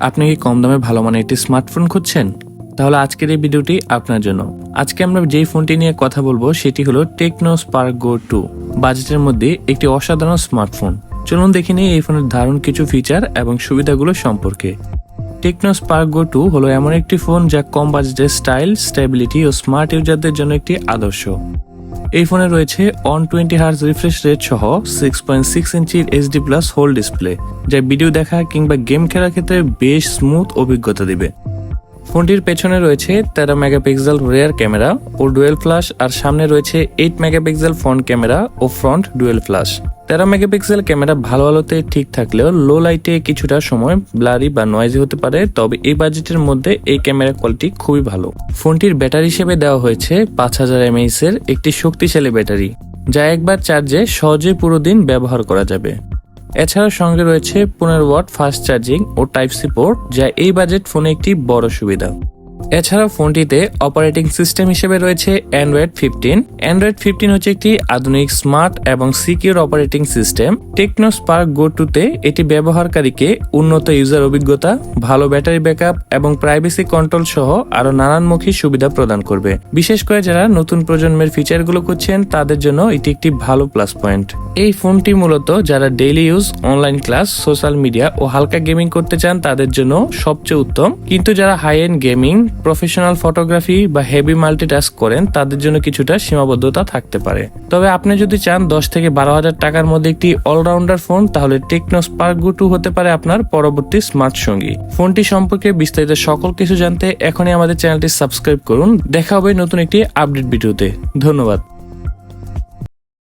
আপনি কি কম দামে ভালো মানের একটি স্মার্টফোন খুঁজছেন? তাহলে আজকের এই ভিডিওটি আপনার জন্য। আজকে আমরা যেই ফোনটি নিয়ে কথা বলব, সেটি হলো টেকনো স্পার্ক গো টু বাজেটের মধ্যে একটি অসাধারণ স্মার্টফোন চলুন দেখে নিই এই ফোনের দারুণ কিছু ফিচার এবং সুবিধাগুলো সম্পর্কে। টেকনো স্পার্ক গো টু হলো এমন একটি ফোন যা কম বাজেটের স্টাইল স্টেবিলিটি ও স্মার্ট ইউজারদের জন্য একটি আদর্শ। এই ফোনে রয়েছে one twenty hertz refresh rate সহ সিক্স পয়েন্ট সিক্স ইঞ্চির এইচডি প্লাস হোল ডিসপ্লে যা ভিডিও দেখা কিংবা গেম খেলার ক্ষেত্রে বেশ স্মুথ অভিজ্ঞতা দিবে। ফোনটির পেছনে রয়েছে তেরো মেগাপিক্সেল রেয়ার ক্যামেরা ও ডুয়েল ফ্ল্যাশ আর সামনে রয়েছে এইট মেগাপিক্সেল ফ্রন্ট ক্যামেরা ও ফ্রন্ট ডুয়েল ফ্ল্যাশ তেরো মেগাপিক্সেল ক্যামেরা ভালো আলোতে ঠিক থাকলেও লো লাইটে কিছুটা সময় ব্লারি বা নয়েজি হতে পারে, তবে এই বাজেটের মধ্যে এই ক্যামেরা কোয়ালিটি খুবই ভালো। ফোনটির ব্যাটারি হিসেবে দেওয়া হয়েছে পাঁচ হাজার এমএইচ এর একটি শক্তিশালী ব্যাটারি, যা একবার চার্জে সহজে পুরো দিন ব্যবহার করা যাবে। এছাড়াও সঙ্গে রয়েছে পনেরো ওয়াট ফাস্ট চার্জিং ও টাইপ সি পোর্ট যা এই বাজেট ফোনে একটি বড় সুবিধা। এছাড়াও ফোনটিতে অপারেটিং সিস্টেম হিসেবে রয়েছে অ্যান্ড্রয়েড ফিফটিন অ্যান্ড্রয়েড ফিফটিন হচ্ছে একটি আধুনিক স্মার্ট এবং secure operating system. Tecno Spark Go টুতে এটি ব্যবহারকারীকে উন্নত ইউজার অভিজ্ঞতা, ভালো ব্যাটারি ব্যাকআপ এবং প্রাইভেসি কন্ট্রোল সহ আরও নানানমুখী সুবিধা প্রদান করবে। বিশেষ করে যারা নতুন প্রজন্মের ফিচারগুলো করছেন তাদের জন্য এটি একটি ভালো প্লাস পয়েন্ট এই ফোনটি মূলত যারা daily use online class social media ও হালকা গেমিং করতে চান, তাদের জন্য সবচেয়ে উত্তম। কিন্তু যারা high end gaming professional photography বা হেভি মাল্টিটাস্ক করেন, তাদের জন্য কিছুটা সীমাবদ্ধতা থাকতে পারে। তবে আপনি যদি চান দশ থেকে বারো হাজার টাকার মধ্যে একটি অলরাউন্ডার ফোন, তাহলে টেকনো স্পার্ক গো টু হতে পারে আপনার পরবর্তী স্মার্ট সঙ্গী। ফোনটি সম্পর্কে বিস্তারিত সকল কিছু জানতে এখনই আমাদের চ্যানেলটি সাবস্ক্রাইব করুন। দেখা হবে নতুন একটি আপডেট ভিডিওতে। ধন্যবাদ।